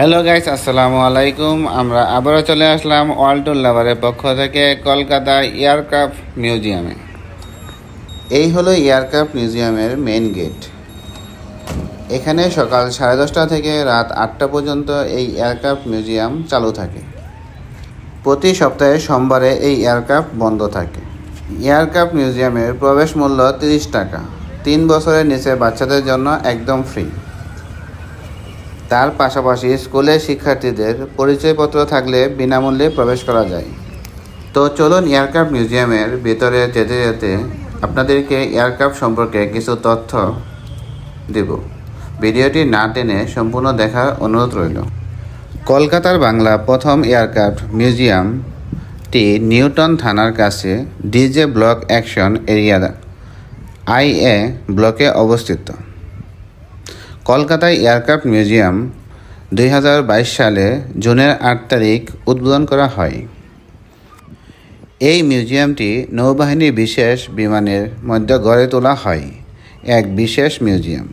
Hello guys, আসসালামু আলাইকুম। আমরা আবারও চলে আসলাম ওয়ার্ল্ড লাভারের পক্ষ থেকে কলকাতা এয়ারক্রাফট মিউজিয়ামে। এই হলো এয়ারক্রাফট মিউজিয়ামের মেন গেট। এখানে সকাল সাড়ে দশটা থেকে রাত আটটা পর্যন্ত এই এয়ারক্রাফট মিউজিয়াম চালু থাকে। প্রতি সপ্তাহে সোমবারে এই এয়ারক্রাফট বন্ধ থাকে। এয়ারক্রাফট মিউজিয়ামের প্রবেশ মূল্য তিরিশ টাকা। তিন বছরের নিচে বাচ্চাদের জন্য একদম ফ্রি। তার পাশাপাশি স্কুলের শিক্ষার্থীদের পরিচয়পত্র থাকলে বিনামূল্যে প্রবেশ করা যায়। তো চলুন এয়ারক্রাফট মিউজিয়ামের ভেতরে যেতে যেতে আপনাদেরকে এয়ারক্রাফট সম্পর্কে কিছু তথ্য দেব। ভিডিওটি না টেনে সম্পূর্ণ দেখার অনুরোধ রইল। কলকাতার বাংলা প্রথম এয়ারক্রাফট মিউজিয়ামটি নিউটন থানার কাছে DJ block action area I A ব্লকে অবস্থিত। কলকাতায় এয়ারক্রাফট মিউজিয়াম দু হাজার বাইশ সালে জুনের আট তারিখ উদ্বোধন করা হয়। এই মিউজিয়ামটি নৌবাহিনী বিশেষ বিমানের মধ্যে গড়ে তোলা হয়। এক বিশেষ মিউজিয়াম।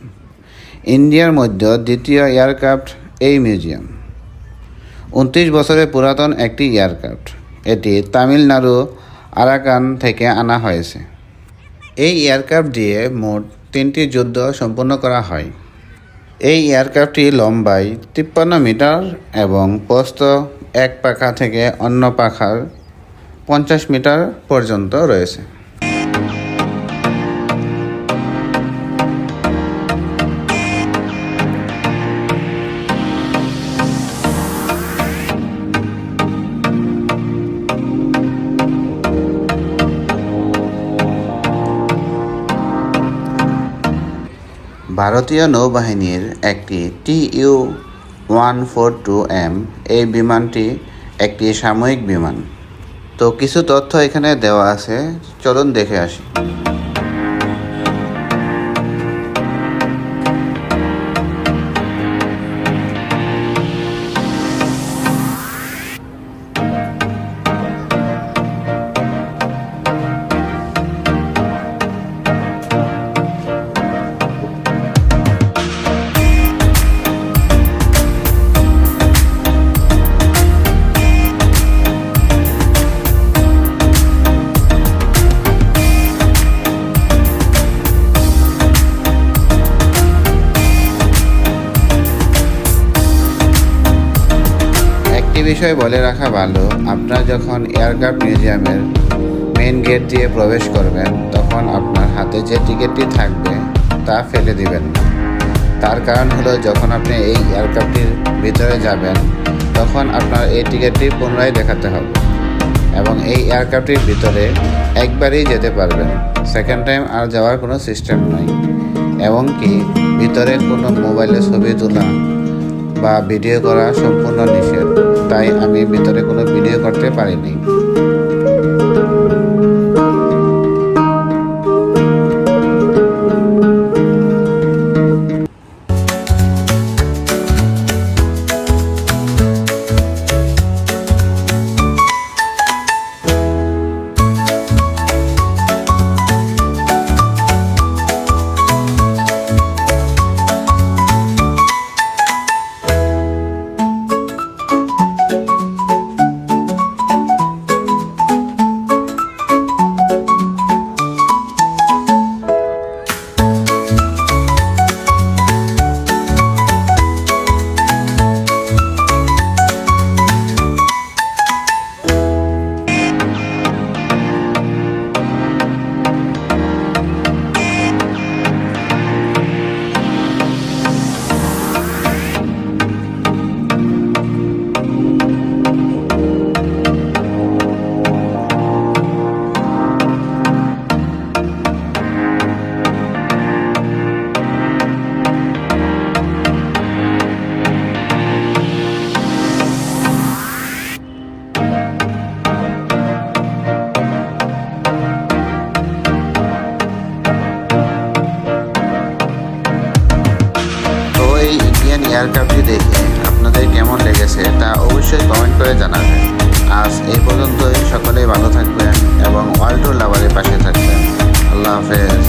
ইন্ডিয়ার মধ্যে দ্বিতীয় এয়ারক্রাফট এই মিউজিয়াম। উনত্রিশ বছরের পুরাতন একটি এয়ারক্রাফট। এটি তামিলনাড়ু, আরাকান থেকে আনা হয়েছে। এই এয়ারক্রাফট দিয়ে মোট তিনটি যুদ্ধ সম্পন্ন করা হয়। এই এয়ারক্রাফটটি লম্বায় তিপ্পান্ন মিটার এবং প্রস্থ এক পাখা থেকে অন্য পাখার পঞ্চাশ মিটার পর্যন্ত রয়েছে। ভারতীয় নৌবাহিনীর একটি T U one four two M এই বিমানটি একটি সাময়িক বিমান। তো কিছু তথ্য এখানে দেওয়া আছে, চলুন দেখে আসি। একটি বিষয় বলে রাখা ভালো, আপনার যখন এয়ারক্রাফট মিউজিয়ামের মেন গেট দিয়ে প্রবেশ করবেন, তখন আপনার হাতে যে টিকিটটি থাকবে, তা ফেলে দিবেন না। তার কারণ হলো, যখন আপনি এই এয়ারক্রাফটটির ভিতরে যাবেন, তখন আপনার এই টিকিটটি পুনরায় দেখাতে হবে এবং এই এয়ারক্রাফটটির ভিতরে একবারই যেতে পারবেন। সেকেন্ড টাইম আর যাওয়ার কোনো সিস্টেম নাই। এবং কি, ভিতরে কোনো মোবাইলে ছবি তোলা বা ভিডিও করা সম্পূর্ণ নিষেধ। তাই আমি ভিতরে কোনো ভিডিও করতে পারিনি। ইন্ডিয়ান কাপটি দেখে আপনাদের কেমন লেগেছে, তা অবশ্যই কমেন্ট করে জানাবেন। আজ এই পর্যন্তই, সকলেই ভালো থাকবেন এবং ওয়ার্ল্ড লাভারের পাশে থাকবেন। আল্লাহ হাফেজ।